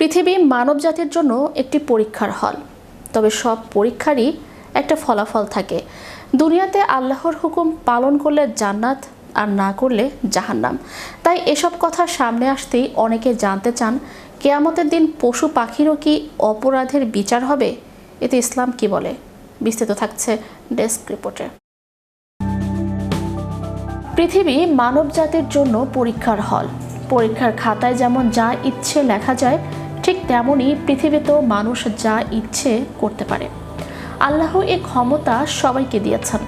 পৃথিবী মানব জাতির জন্য একটি পরীক্ষার হল। তবে সব পরীক্ষারই একটা ফলাফল থাকে। দুনিয়াতে আল্লাহর হুকুম পালন করলে জান্নাত আর না করলে জাহান্নাম। তাই এসব কথা সামনে আসতেই অনেকে জানতে চান, কেয়ামতের দিন পশু পাখিরও কি অপরাধের বিচার হবে? এতে ইসলাম কি বলে? বিস্তৃত থাকছে ডেস্ক রিপোর্টে। পৃথিবী মানব জাতির জন্য পরীক্ষার হল। পরীক্ষার খাতায় যেমন যা ইচ্ছে লেখা যায় ঠিক তেমনই পৃথিবীতেও মানুষ যা ইচ্ছে করতে পারে। আল্লাহ এ ক্ষমতা সবাইকে দিয়েছেন।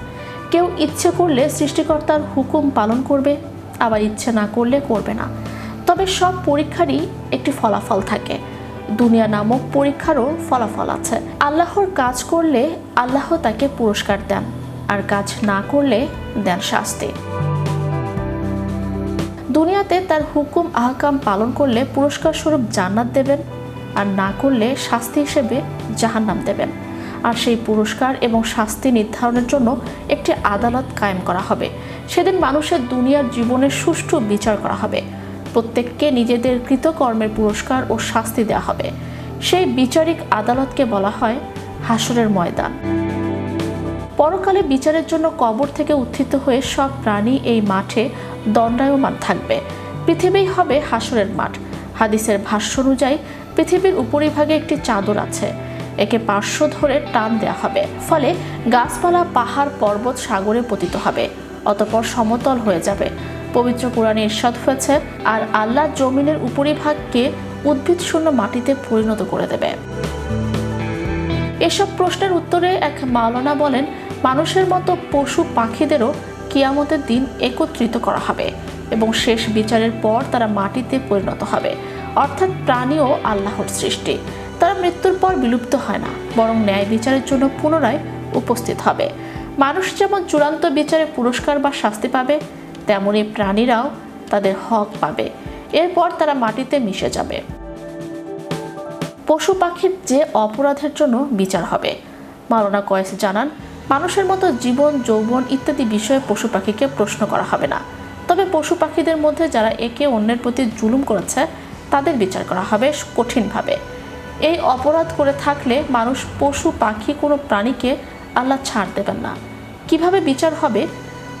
কেউ ইচ্ছে করলে সৃষ্টিকর্তার হুকুম পালন করবে, আবার ইচ্ছে না করলে করবে না। তবে সব পরীক্ষারই একটি ফলাফল থাকে। দুনিয়া নামক পরীক্ষারও ফলাফল আছে। আল্লাহর কাজ করলে আল্লাহ তাকে পুরস্কার দেন, আর কাজ না করলে দেন শাস্তি। দুনিয়াতে তার হুকুম, আহকাম পালন করলে পুরস্কার স্বরূপ জান্নাত দেবেন আর না করলে শাস্তি হিসেবে জাহান্নাম দেবেন। আর সেই পুরস্কার এবং শাস্তি নির্ধারণের জন্য একটি আদালত কায়েম করা হবে। সেদিন মানুষের দুনিয়ার জীবনের সুষ্ঠু বিচার করা হবে। প্রত্যেককে নিজেদের কৃতকর্মের পুরস্কার ও শাস্তি দেওয়া হবে। সেই বিচারিক আদালতকে বলা হয় হাসরের ময়দান। পরকালে বিচারের জন্য কবর থেকে উত্থিত হয়ে সব প্রাণী এই মাঠে দণ্ডায়মান থাকবে। পৃথিবী হবে হাসরের মাঠ। হাদিসের ভাষ্য অনুযায়ী, পৃথিবীর উপরিভাগে একটি চাদর আছে। একে পার্শ্ব ধরে টান দেওয়া হবে। ফলে গাছপালা, পাহাড়, পর্বত সাগরে পতিত হবে। অতপর সমতল হয়ে যাবে। পবিত্র কোরআনে ইরশাদ হয়েছে, আর আল্লাহ জমিনের উপরিভাগকে উদ্ভিদ শূন্য মাটিতে পরিণত করে দেবে। এসব প্রশ্নের উত্তরে এক মাওলানা বলেন মানুষের মতো পশু পাখিদেরও কিয়ামতের দিন একত্রিত করা হবে এবং শেষ বিচারের পর তারা মাটিতে পরিণত হবে। অর্থাৎ প্রাণীও আল্লাহর সৃষ্টি। তারা মৃত্যুর পর বিলুপ্ত হয় না, বরং ন্যায় বিচারের জন্য পুনরায় উপস্থিত হবে। মানুষ যেমন চূড়ান্ত বিচারে পুরস্কার বা শাস্তি পাবে, তেমনি প্রাণীরাও তাদের হক পাবে। এরপর তারা মাটিতে মিশে যাবে। পশু পাখির যে অপরাধের জন্য বিচার হবে। মারোনা কয়েস জানান মানুষের মতো জীবন, যৌবন ইত্যাদি বিষয়ে পশু পাখিকে প্রশ্ন করা হবে না। তবে পশু পাখিদের মধ্যে যারা একে অন্যের প্রতি জুলুম করেছে, তাদের বিচার করা হবে কঠিনভাবে। এই অপরাধ করে থাকলে মানুষ পশু পাখি কোনো প্রাণীকে আল্লাহ ছাড় দেবেন না। কীভাবে বিচার হবে?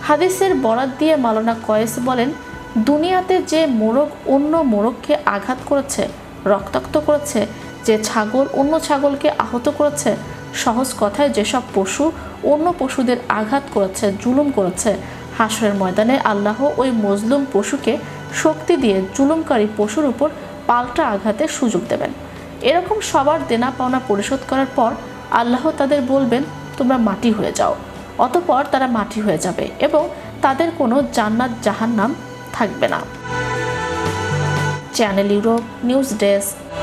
হাদিসের বরাত দিয়ে মালানা কয়েস বলেন, দুনিয়াতে যে মোরগ অন্য মোরগকে আঘাত করেছে, রক্তাক্ত করেছে, যে ছাগল অন্য ছাগলকে আহত করেছে সহজ কথায় যেসব পশু অন্য পশুদের আঘাত করেছে, জুলুম করেছে, হাসরের ময়দানে আল্লাহ ওই মজলুম পশুকে শক্তি দিয়ে জুলুমকারী পশুর উপর পাল্টা আঘাতের সুযোগ দেবেন। এরকম সবার দেনা পাওনা পরিশোধ করার পর আল্লাহ তাদের বলবেন, তোমরা মাটি হয়ে যাও। অতপর তারা মাটি হয়ে যাবে এবং তাদের কোনো জান্নাত জাহান্নাম থাকবে না। Channel Europe news desk.